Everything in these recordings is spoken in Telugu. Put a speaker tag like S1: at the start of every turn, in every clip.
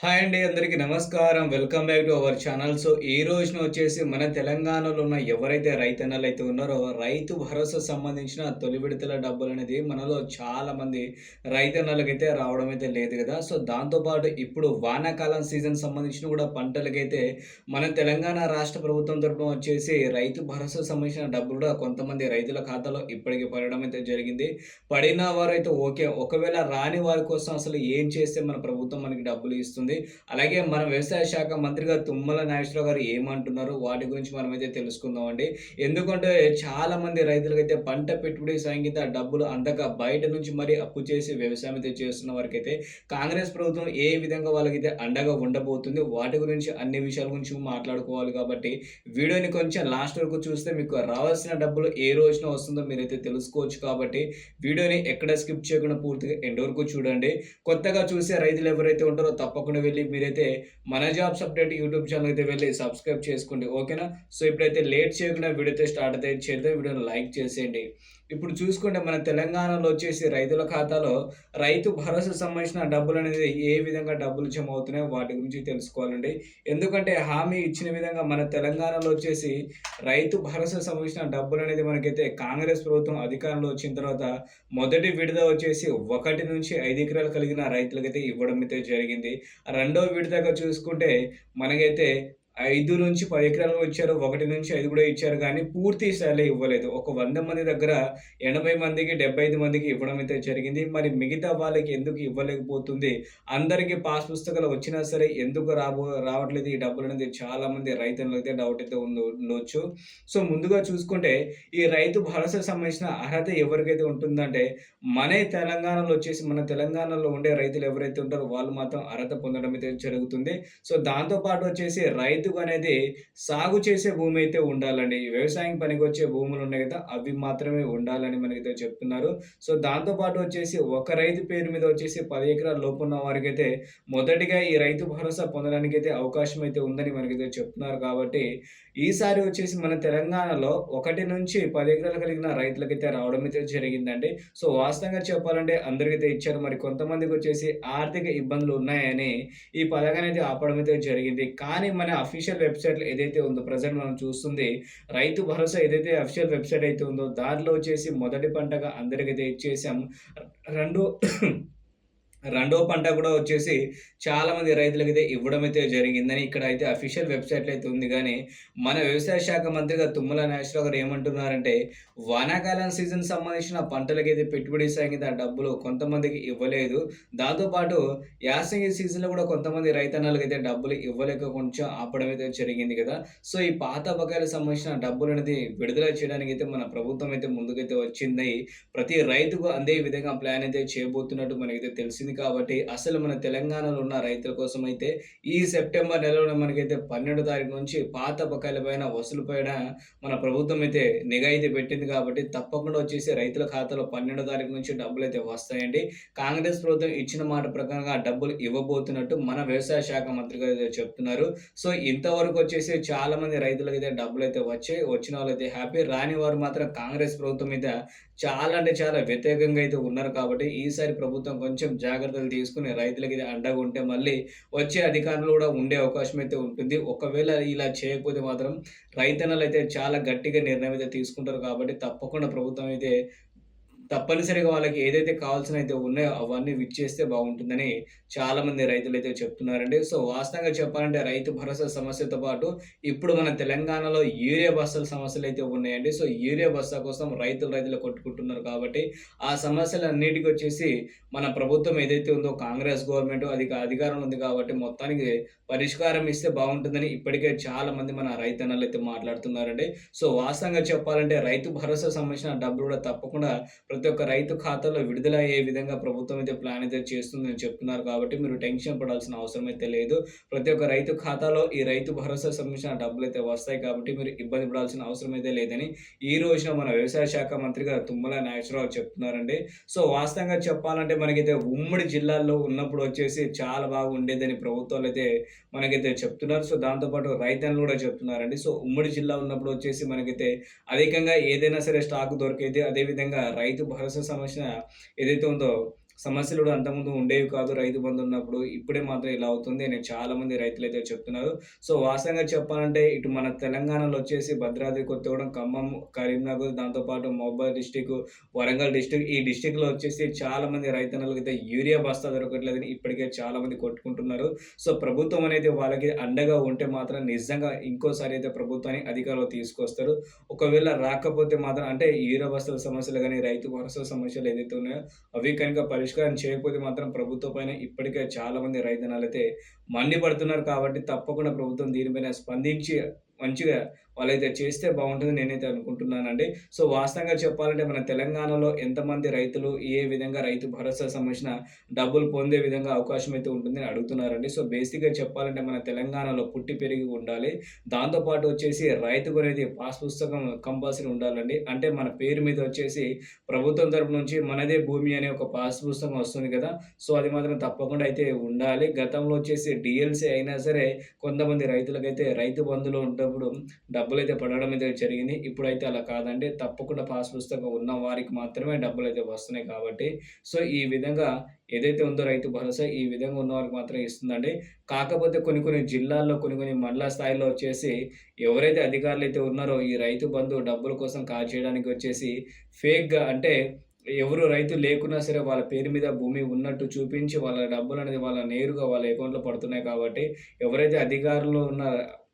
S1: హాయ్ అండి అందరికీ నమస్కారం. Welcome back to our channel so ఈ రోజున వచ్చేసి మన తెలంగాణలో ఉన్న ఎవరైతే రైతన్నలు అయితే ఉన్నారో రైతు భరోసా సంబంధించిన తొలి విడతల డబ్బులు అనేది మనలో చాలా మంది రైతన్నలకైతే రావడం అయితే లేదు కదా. సో దాంతోపాటు ఇప్పుడు వానాకాలం సీజన్ సంబంధించిన కూడా పంటలకైతే మన తెలంగాణ రాష్ట్ర ప్రభుత్వం తరఫున వచ్చేసి రైతు భరోసా సంబంధించిన డబ్బులు కూడా కొంతమంది రైతుల ఖాతాలో ఇప్పటికీ పడడం అయితే జరిగింది. పడిన వారు అయితే ఓకే. ఒకవేళ రాని వారి కోసం అసలు ఏం చేస్తే మన ప్రభుత్వం మనకి డబ్బులు ఇస్తుంది? అలాగే మన వ్యవసాయ శాఖ మంత్రిగా తుమ్మల నాగేశ్వరరావు గారు ఏమంటున్నారు? వాటి గురించి మనం అయితే తెలుసుకుందామండి. ఎందుకంటే చాలా మంది రైతులకైతే పంట పెట్టుబడి సంగీత డబ్బులు అందక బయట నుంచి మరి అప్పు చేసి వ్యవసాయం అయితే చేస్తున్న వారికైతే కాంగ్రెస్ ప్రభుత్వం ఏ విధంగా వాళ్ళకైతే అండగా ఉండబోతుంది? వాటి గురించి అన్ని విషయాల గురించి మాట్లాడుకోవాలి కాబట్టి వీడియోని కొంచెం లాస్ట్ వరకు చూస్తే మీకు రావాల్సిన డబ్బులు ఏ రోజున వస్తుందో మీరైతే తెలుసుకోవచ్చు కాబట్టి వీడియోని ఎక్కడ స్కిప్ చేయకుండా పూర్తిగా ఎండ్ వరకు చూడండి. కొత్తగా చూసే రైతులు ఎవరైతే ఉంటారో తప్పకుండా వెళ్ళి మీరైతే మన జాబ్స్ అప్డేట్ యూట్యూబ్ ఛానల్ అయితే వెళ్ళి సబ్స్క్రైబ్ చేసుకోండి ఓకేనా సో ఇప్పుడైతే లేట్ చేయకుండా వీడియో అయితే స్టార్ట్ అయితే చేద్దాం. వీడియోని లైక్ చేసేయండి. ఇప్పుడు చూసుకుంటే మన తెలంగాణలో వచ్చేసి రైతుల ఖాతాలో రైతు భరోసా సంబంధించిన డబ్బులు అనేది ఏ విధంగా డబ్బులు జమ అవుతున్నాయో వాటి గురించి తెలుసుకోవాలండి. ఎందుకంటే హామీ ఇచ్చిన విధంగా మన తెలంగాణలో వచ్చేసి రైతు భరోసా సంబంధించిన డబ్బులు అనేది మనకైతే కాంగ్రెస్ ప్రభుత్వం అధికారంలో వచ్చిన తర్వాత మొదటి విడత వచ్చేసి ఒకటి నుంచి ఐదు ఎకరాలు కలిగిన రైతులకైతే ఇవ్వడం అయితే జరిగింది. రెండో విడతగా చూసుకుంటే మనకైతే ఐదు నుంచి పది ఎకరాలు ఇచ్చారు ఒకటి నుంచి ఐదు కూడా ఇచ్చారు కానీ పూర్తి స్థాయిలో ఇవ్వలేదు. ఒక వంద మంది దగ్గర ఎనభై మందికి డెబ్బై ఐదు మందికి ఇవ్వడం అయితే జరిగింది. మరి మిగతా వాళ్ళకి ఎందుకు ఇవ్వలేకపోతుంది? అందరికీ పాస్ పుస్తకాలు వచ్చినా సరే ఎందుకు రాబో రావట్లేదు ఈ డబ్బులు అనేది చాలా మంది రైతులకు అయితే డౌట్ అయితే ఉండవచ్చు ఉండొచ్చు. సో ముందుగా చూసుకుంటే ఈ రైతు భరోసా సంబంధించిన అర్హత ఎవరికైతే ఉంటుందంటే మన తెలంగాణలో వచ్చేసి మన తెలంగాణలో ఉండే రైతులు ఎవరైతే ఉంటారో వాళ్ళు మాత్రం అర్హత పొందడం అయితే జరుగుతుంది. సో దాంతోపాటు వచ్చేసి రైతు రైతుకు అనేది సాగు చేసే భూమి అయితే ఉండాలండి. వ్యవసాయం పనికి వచ్చే భూములు ఉన్నాయి కదా అవి మాత్రమే ఉండాలని మనకైతే చెప్తున్నారు. సో దాంతోపాటు వచ్చేసి ఒక రైతు పేరు మీద వచ్చేసి పది ఎకరాల లోపు ఉన్న వారికి అయితే మొదటిగా ఈ రైతు భరోసా పొందడానికి అయితే అవకాశం అయితే ఉందని మనకైతే చెప్తున్నారు కాబట్టి ఈసారి వచ్చేసి మన తెలంగాణలో ఒకటి నుంచి పది ఎకరాలు కలిగిన రైతులకైతే రావడం అయితే జరిగిందండి. సో వాస్తవంగా చెప్పాలంటే అందరికైతే ఇచ్చారు. మరి కొంతమందికి వచ్చేసి ఆర్థిక ఇబ్బందులు ఉన్నాయని ఈ పథకాన్ని అయితే ఆపడం అయితే జరిగింది. కానీ మన అఫీషియల్ వెబ్సైట్ ఏదైతే ఉందో ప్రజెంట్ మనం చూస్తుంది రైతు భరోసా ఏదైతే అఫీషియల్ వెబ్సైట్ అయితే ఉందో దానిలో వచ్చేసి మొదటి పంటగా అందరికైతే ఇచ్చేసాం రెండు రెండో పంట కూడా వచ్చేసి చాలామంది అయితే ఇవ్వడం అయితే జరిగిందని ఇక్కడ అయితే అఫీషియల్ వెబ్సైట్లో అయితే ఉంది. కానీ మన వ్యవసాయ శాఖ మంత్రిగా తుమ్మల నాగేశ్వరరావు గారు ఏమంటున్నారంటే వానాకాలం సీజన్ సంబంధించిన పంటలకైతే పెట్టుబడి సాగిన డబ్బులు కొంతమందికి ఇవ్వలేదు. దాంతోపాటు యాసంగి సీజన్లో కూడా కొంతమంది రైతన్నలకైతే డబ్బులు ఇవ్వలేక కొంచెం ఆపడం అయితే జరిగింది కదా. సో ఈ పాత బకాయిలకు సంబంధించిన డబ్బులు అనేది విడుదల చేయడానికి అయితే మన ప్రభుత్వం అయితే ముందుకైతే వచ్చింది. ప్రతి రైతుకు అందే విధంగా ప్లాన్ అయితే చేయబోతున్నట్టు మనకైతే తెలిసింది. కాబట్టి అసలు మన తెలంగాణలో ఉన్న రైతుల కోసం అయితే ఈ సెప్టెంబర్ నెలలో మనకైతే పన్నెండు తారీఖు నుంచి పాత బకాయిల పైన వసూలు పైన మన ప్రభుత్వం అయితే నిఘా అయితే పెట్టింది కాబట్టి తప్పకుండా వచ్చేసి రైతుల ఖాతాలో పన్నెండో తారీఖు నుంచి డబ్బులు అయితే వస్తాయండి. కాంగ్రెస్ ప్రభుత్వం ఇచ్చిన మాట ప్రకారంగా డబ్బులు ఇవ్వబోతున్నట్టు మన వ్యవసాయ శాఖ మంత్రి గారు చెప్తున్నారు. సో ఇంతవరకు వచ్చేసి చాలా మంది రైతులకు అయితే డబ్బులు అయితే వచ్చాయి వచ్చిన వాళ్ళు అయితే హ్యాపీ. రాని వారు మాత్రం కాంగ్రెస్ ప్రభుత్వం మీద చాలా అంటే చాలా వ్యతిరేకంగా అయితే ఉన్నారు కాబట్టి ఈసారి ప్రభుత్వం కొంచెం జాగ్రత్తలు తీసుకుని రైతులకి అండగా ఉంటే మళ్ళీ వచ్చే అధికారులు కూడా ఉండే అవకాశం అయితే ఉంటుంది. ఒకవేళ ఇలా చేయకపోతే మాత్రం రైతన్నలు అయితే చాలా గట్టిగా నిర్ణయం అయితే తీసుకుంటారు కాబట్టి తప్పకుండా ప్రభుత్వం అయితే తప్పనిసరిగా వాళ్ళకి ఏదైతే కావాల్సిన అయితే ఉన్నాయో అవన్నీ విచ్చేస్తే బాగుంటుందని చాలా మంది రైతులు అయితే చెప్తున్నారండి. సో వాస్తవంగా చెప్పాలంటే రైతు భరోసా సమస్యతో పాటు ఇప్పుడు మన తెలంగాణలో యూరియా బస్తాల సమస్యలు అయితే ఉన్నాయండి. సో యూరియా బస్తా కోసం రైతులు రైతులు కొట్టుకుంటున్నారు కాబట్టి ఆ సమస్యలన్నిటికీ వచ్చేసి మన ప్రభుత్వం ఏదైతే ఉందో కాంగ్రెస్ గవర్నమెంట్ అది అధికారం ఉంది కాబట్టి మొత్తానికి పరిష్కారం ఇస్తే బాగుంటుందని ఇప్పటికే చాలా మంది మన రైతన్నలు అయితే మాట్లాడుతున్నారండి. సో వాస్తవంగా చెప్పాలంటే రైతు భరోసా సంబంధించిన డబ్బులు కూడా తప్పకుండా ప్రతి ఒక్క రైతు ఖాతాలో విడుదల అయ్యే విధంగా ప్రభుత్వం అయితే ప్లాన్ అయితే చేస్తుందని చెప్తున్నారు కాబట్టి మీరు టెన్షన్ పడాల్సిన అవసరం అయితే లేదు. ప్రతి ఒక్క రైతు ఖాతాలో ఈ రైతు భరోసా సంబంధించిన డబ్బులు అయితే వస్తాయి కాబట్టి మీరు ఇబ్బంది పడాల్సిన అవసరం అయితే లేదని ఈ రోజున మన వ్యవసాయ శాఖ మంత్రిగా తుమ్మల నాగేశ్వరరావు చెప్తున్నారండి. సో వాస్తవంగా చెప్పాలంటే మనకైతే ఉమ్మడి జిల్లాల్లో ఉన్నప్పుడు వచ్చేసి చాలా బాగా ఉండేదని ప్రభుత్వాలు అయితే మనకైతే చెప్తున్నారు. సో దాంతోపాటు రైతన్నులు కూడా చెప్తున్నారండి. సో ఉమ్మడి జిల్లా ఉన్నప్పుడు వచ్చేసి మనకైతే అధికంగా ఏదైనా సరే స్టాక్ దొరికైతే అదేవిధంగా రైతు భరోసా సమస్య ఏదైతే ఉందో సమస్యలు కూడా అంతకుముందు ఉండేవి కాదు రైతు బంధు ఉన్నప్పుడు. ఇప్పుడే మాత్రం ఇలా అవుతుంది అని చాలామంది రైతులైతే చెప్తున్నారు. సో, వాస్తవంగా చెప్పాలంటే ఇటు మన తెలంగాణలో వచ్చేసి భద్రాద్రి కొత్తగూడెం, ఖమ్మం, కరీంనగర్ దాంతోపాటు mobile district district, Warangal district ఈ డిస్ట్రిక్ట్‌లో వచ్చేసి చాలామంది అయితే యూరియా బస్తా దొరకట్లేదని ఇప్పటికే చాలామంది కొట్టుకుంటున్నారు. సో, ప్రభుత్వం అనేది వాళ్ళకి అండగా ఉంటే మాత్రం నిజంగా ఇంకోసారి అయితే ప్రభుత్వాన్ని అధికారంలో తీసుకొస్తారు. ఒకవేళ రాకపోతే మాత్రం అంటే యూరియా బస్తాల సమస్యలు కానీ రైతు భరోసా సమస్యలు ఏదైతే ఉన్నాయో అవి కనుక పరిష్కారం చేయకపోతే మాత్రం ప్రభుత్వం పైన ఇప్పటికే చాలామంది రైతన్నలైతే మండిపడుతున్నారు కాబట్టి తప్పకుండా ప్రభుత్వం దీనిపైన స్పందించి మంచిగా వాళ్ళైతే చేస్తే బాగుంటుంది నేనైతే అనుకుంటున్నానండి. సో, వాస్తవంగా చెప్పాలంటే మన తెలంగాణలో ఎంతమంది రైతులు ఏ విధంగా రైతు భరోసా సంబంధించిన డబ్బులు పొందే విధంగా అవకాశం అయితే ఉంటుందని అడుగుతున్నారండి. సో, బేసిక్‌గా చెప్పాలంటే మన తెలంగాణలో పుట్టి పెరిగి ఉండాలి. దాంతోపాటు వచ్చేసి రైతుకు అనేది పాస్ పుస్తకం కంపల్సరీ ఉండాలండి. అంటే మన పేరు మీద వచ్చేసి ప్రభుత్వం తరపు నుంచి మనదే భూమి అనే ఒక పాస్ పుస్తకం వస్తుంది కదా! సో, అది మాత్రం తప్పకుండా అయితే ఉండాలి. గతంలో వచ్చేసి డిఎల్సీ అయినా సరే కొంతమంది రైతులకైతే రైతు బంధులో ఉన్నప్పుడు డబ్బులు అయితే పడడం అయితే జరిగింది. ఇప్పుడైతే అలా కాదండి. తప్పకుండా పాస్ పుస్తకం ఉన్న వారికి మాత్రమే డబ్బులైతే వస్తున్నాయి కాబట్టి, సో, ఈ విధంగా ఏదైతే ఉందో రైతు భరోసా ఈ విధంగా ఉన్న వారికి మాత్రమే ఇస్తుందండి. కాకపోతే కొన్ని కొన్ని జిల్లాల్లో కొన్ని కొన్ని మండల స్థాయిలో వచ్చేసి ఎవరైతే అధికారులు అయితే ఉన్నారో ఈ రైతు బంధు డబ్బుల కోసం కాజేయడానికి వచ్చేసి ఫేక్‌గా అంటే ఎవరు రైతు లేకున్నా సరే వాళ్ళ పేరు మీద భూమి ఉన్నట్టు చూపించి వాళ్ళ డబ్బులు అనేది వాళ్ళ నేరుగా వాళ్ళ అకౌంట్‌లో పడుతున్నాయి కాబట్టి ఎవరైతే అధికారులు ఉన్న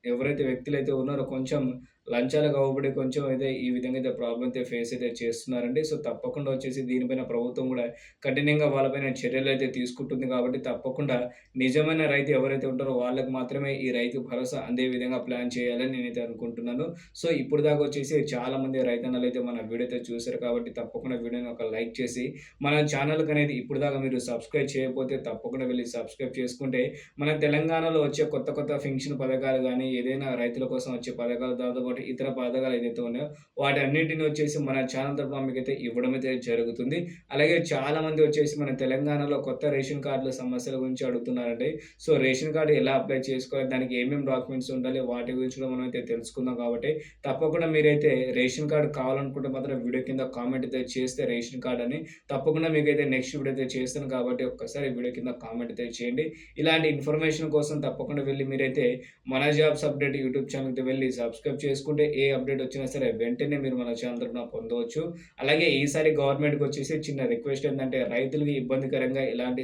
S1: ఎవరైతే వ్యక్తులైతే ఉన్నారో కొంచెం లంచాలు కాబట్టి కొంచెం అయితే ఈ విధంగా అయితే ప్రాబ్లం అయితే ఫేస్ అయితే చేస్తున్నారండి. సో, తప్పకుండా వచ్చేసి దీనిపైన ప్రభుత్వం కూడా కఠినంగా వాళ్ళపైన చర్యలు అయితే తీసుకుంటుంది కాబట్టి తప్పకుండా నిజమైన రైతు ఎవరైతే ఉంటారో వాళ్ళకి మాత్రమే ఈ రైతు భరోసా అందే విధంగా ప్లాన్ చేయాలని నేనైతే అనుకుంటున్నాను. సో, ఇప్పుడు దాకా వచ్చేసి చాలామంది అయితే మన వీడియో అయితే చూశారు కాబట్టి తప్పకుండా వీడియోని ఒక లైక్ చేసి మన ఛానల్‌కనేది ఇప్పటిదాకా మీరు సబ్స్క్రైబ్ చేయకపోతే తప్పకుండా వెళ్ళి సబ్స్క్రైబ్ చేసుకుంటే మన తెలంగాణలో వచ్చే కొత్త కొత్త పెన్షన్ పథకాలు కానీ ఏదైనా రైతుల కోసం వచ్చే పథకాలు దాదాపు పాటు ఇతర పథకాలు ఏదైతే ఉన్నాయో వాటి అన్నింటిని వచ్చేసి మన ఛానల్ మీకు మీకైతే ఇవ్వడం అయితే జరుగుతుంది. అలాగే చాలామంది వచ్చేసి మన తెలంగాణలో కొత్త రేషన్ కార్డుల సమస్యల గురించి అడుగుతున్నారండి. సో, రేషన్ కార్డు ఎలా అప్లై చేసుకోవాలి? దానికి ఏమేం డాక్యుమెంట్స్ ఉండాలి? వాటి గురించి కూడా మనం అయితే తెలుసుకుందాం కాబట్టి తప్పకుండా మీరైతే రేషన్ కార్డు కావాలనుకుంటే మాత్రం వీడియో కింద కామెంట్ అయితే చేస్తే రేషన్ కార్డు అని తప్పకుండా మీకైతే నెక్స్ట్ వీడియో అయితే చేస్తాను కాబట్టి ఒక్కసారి వీడియో కింద కామెంట్ అయితే చేయండి. ఇలాంటి ఇన్ఫర్మేషన్ కోసం తప్పకుండా వెళ్ళి మీరైతే మన జాబ్స్ అప్డేట్ యూట్యూబ్ ఛానల్‌కి వెళ్ళి సబ్స్క్రైబ్ చేసుకుంటే ఏ అప్డేట్ వచ్చినా సరే వెంటనే మీరు మన ఛానల్ తరఫున పొందవచ్చు. అలాగే ఈసారి గవర్నమెంట్‌కి వచ్చేసి చిన్న రిక్వెస్ట్ ఏంటంటే రైతులకి ఇబ్బందికరంగా ఎలాంటి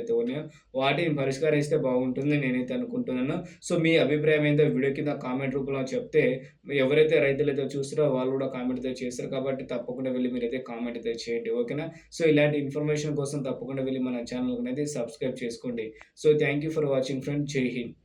S1: అయితే ఉన్నాయో వాటిని పరిష్కరిస్తే బాగుంటుంది నేనైతే అనుకుంటున్నాను. సో, మీ అభిప్రాయం ఏందో వీడియో కింద కామెంట్ రూపంలో చెప్తే ఎవరైతే రైతులైతే చూస్తారో వాళ్ళు కూడా కామెంట్ అయితే చేస్తారు కాబట్టి తప్పకుండా వెళ్ళి మీరైతే కామెంట్ అయితే చేయండి. ఓకేనా? సో, ఇలాంటి ఇన్ఫర్మేషన్ కోసం తప్పకుండా వెళ్ళి మన ఛానల్ అనేది సబ్స్క్రైబ్ చేసుకోండి. So, thank you for watching friend Jai Hind.